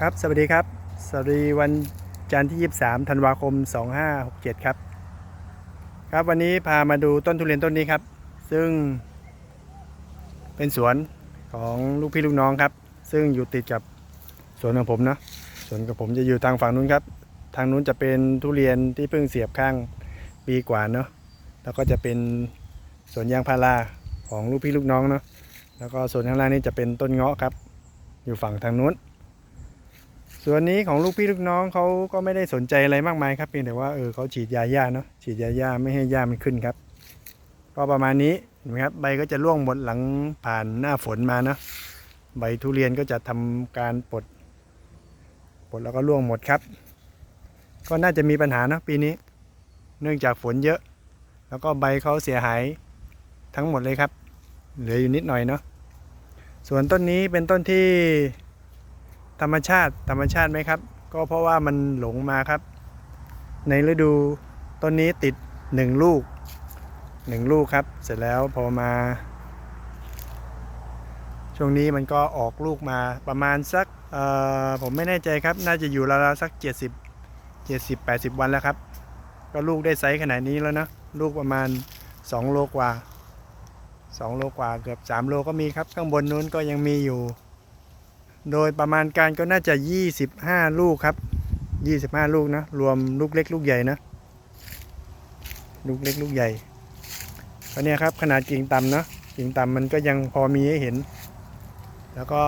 ครับ สวัสดีครับ สวัสดีวันจันทร์ที่ 23 ธันวาคม 2567 ครับ ครับวันนี้พามาดูต้นทุเรียนต้นนี้ครับ ซึ่งเป็นสวนของลูกพี่ลูกน้องครับ ซึ่งอยู่ติดกับสวนของผมเนาะ สวนของผมจะอยู่ทางฝั่งนู้นครับ ทางนู้นจะเป็นทุเรียนที่เพิ่งเสียบข้างปีกว่าเนาะ แล้วก็จะเป็นสวนยางพาราของลูกพี่ลูกน้องเนาะ แล้วก็ส่วนข้างล่างนี่จะเป็นต้นเงาะครับ อยู่ฝั่งทางนู้น ส่วนนี้ของลูกพี่ลูกน้องเขาก็ไม่ได้สนใจอะไรมากมายครับเพียงแต่ว่าเออเขาฉีดยาหญ้าเนาะฉีดยาหญ้าไม่ให้หญ้ามันขึ้นครับ ก็ประมาณนี้นไหมครับใบก็จะร่วงหมดหลังผ่านหน้าฝนมาเนาะใบทุเรียนก็จะทำการปลดปลดแล้วก็ร่วงหมดครับ ก็น่าจะมีปัญหาเนาะปีนี้ เนื่องจากฝนเยอะ แล้วก็ใบเขาเสียหายทั้งหมดเลยครับ เหลืออยู่นิดหน่อยเนาะส่วนต้นนี้เป็นต้นที่ ธรรมชาติธรรมชาติไหมครับ ก็เพราะว่ามันหลงมาครับ ในฤดูต้นนี้ติดหนึ่งลูกหนึ่งลูกครับ เสร็จแล้วพอมา ช่วงนี้มันก็ออกลูกมาประมาณสักเออผมไม่แน่ใจครับ น่าจะอยู่ราวๆสัก 70 70 80 วันแล้วครับ ก็ลูกได้ไซส์ขนาดนี้แล้วนะลูกประมาณ 2 โลกว่า 2 โลกว่าเกือบ 3 โลก็มีครับ ข้างบนนู้นก็ยังมีอยู่ โดยประมาณการก็น่าจะ 25 ลูกครับ 25 ลูกนะ รวมลูกเล็กลูกใหญ่นะ ลูกเล็กลูกใหญ่ก็เนี่ยครับขนาดกิ่งต่ำเนาะกิ่งต่ำมันก็ยังพอมีให้เห็น แล้วก็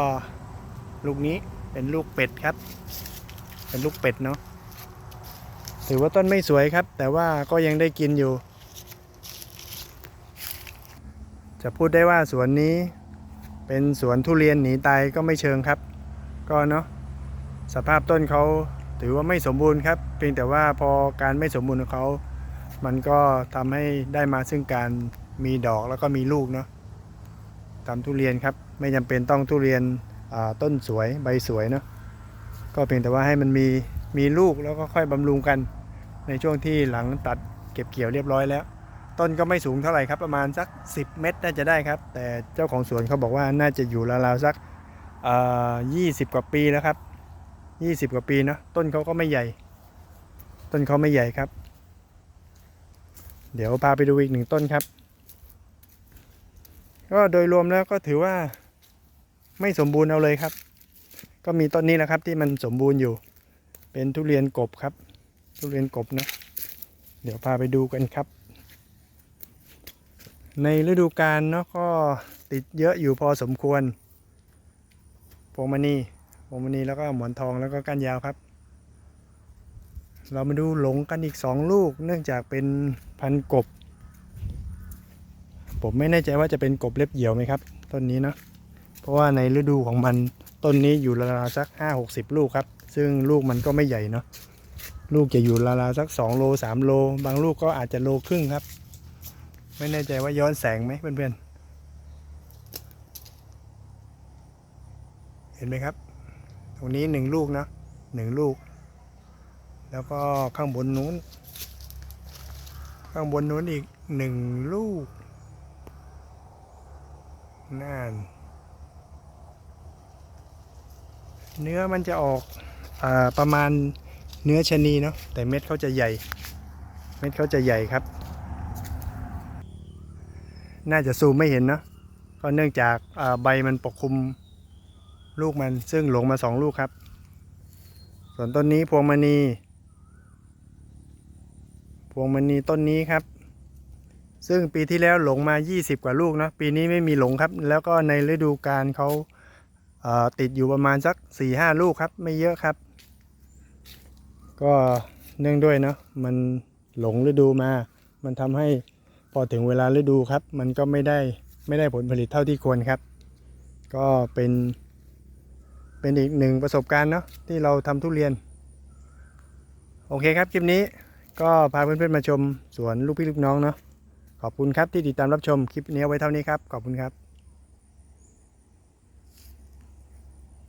ลูกนี้เป็นลูกเป็ดครับ เป็นลูกเป็ดเนาะถือว่าต้นไม่สวยครับ แต่ว่าก็ยังได้กินอยู่ จะพูดได้ว่าสวนนี้ เป็นสวนทุเรียนหนีตายก็ไม่เชิงครับ ก็เนาะสภาพต้นเขาถือว่าไม่สมบูรณ์ครับ เพียงแต่ว่าพอการไม่สมบูรณ์ของเขามันก็ทำให้ได้มาซึ่งการมีดอกแล้วก็มีลูกเนาะทำทุเรียนครับไม่จำเป็นต้องทุเรียนต้นสวยใบสวยเนาะก็เพียงแต่ว่าให้มันมีมีลูกแล้วก็ค่อยบำรุงกัน ในช่วงที่หลังตัดเก็บเกี่ยวเรียบร้อยแล้ว ต้นก็ไม่สูงเท่าไหร่ครับประมาณสัก 10 เมตรน่าจะได้ครับ แต่เจ้าของสวนเขาบอกว่าน่าจะอยู่ราวๆสักยี่สิบกว่าปีแล้วครับ20กว่าปีเนอะต้นเขาก็ไม่ใหญ่ ต้นเขาไม่ใหญ่ครับ เดี๋ยวพาไปดูอีกหนึ่งต้นครับ ก็โดยรวมแล้วก็ถือว่าไม่สมบูรณ์เอาเลยครับ ก็มีต้นนี้แหละครับที่มันสมบูรณ์อยู่ เป็นทุเรียนกบครับ ทุเรียนกบเนอะเดี๋ยวพาไปดูกันครับ ในฤดูกาลเนาะก็ติดเยอะอยู่พอสมควรพวงมณีพวงมณีแล้วก็หมอนทองแล้วก็ก้านยาวครับ เรามาดูหลงกันอีกสองลูก เนื่องจากเป็นพันกบ ผมไม่แน่ใจว่าจะเป็นกบเล็บเหี่ยวไหมครับ ต้นนี้เนาะเพราะว่าในฤดูของมันต้นนี้อยู่ราวๆสักห้าหกสิบลูกครับ ซึ่งลูกมันก็ไม่ใหญ่เนาะลูกจะอยู่ราวๆสักสองโลสามโล บางลูกก็อาจจะโลครึ่งครับ ไม่แน่ใจว่าย้อนแสงไหมเพื่อนๆ เห็นไหมครับ ตรงนี้หนึ่งลูกนะหนึ่งลูก แล้วก็ข้างบนนู้น ข้างบนนู้นอีกหนึ่งลูกนั่นเนื้อมันจะออกอประมาณเนื้อชะนีเนาะแต่เม็ดเขาจะใหญ่ เม็ดเขาจะใหญ่ครับ น่าจะซูมไม่เห็นเนอะก็เนื่องจากใบมันปกคลุมลูกมันซึ่งหลงมาสองลูกครับ ส่วนต้นนี้พวงมณี พวงมณีต้นนี้ครับ ซึ่งปีที่แล้วหลงมา 20 กว่าลูกเนอะปีนี้ไม่มีหลงครับ แล้วก็ในฤดูกาลเขาเอ่อติดอยู่ประมาณสัก 4-5 ลูกครับ ไม่เยอะครับ ก็เนื่องด้วยเนาะมันหลงฤดูมา มันทำให้ พอถึงเวลาฤดูครับ มันก็ไม่ได้ไม่ได้ผลผลิตเท่าที่ควรครับ ก็เป็น เป็นอีกหนึ่งประสบการณ์เนาะที่เราทำทุเรียน โอเคครับคลิปนี้ก็พาเพื่อนๆมาชมสวนลูกพี่ลูกน้องเนาะขอบคุณครับที่ติดตามรับชมคลิปนี้ไว้เท่านี้ครับ ขอบคุณครับ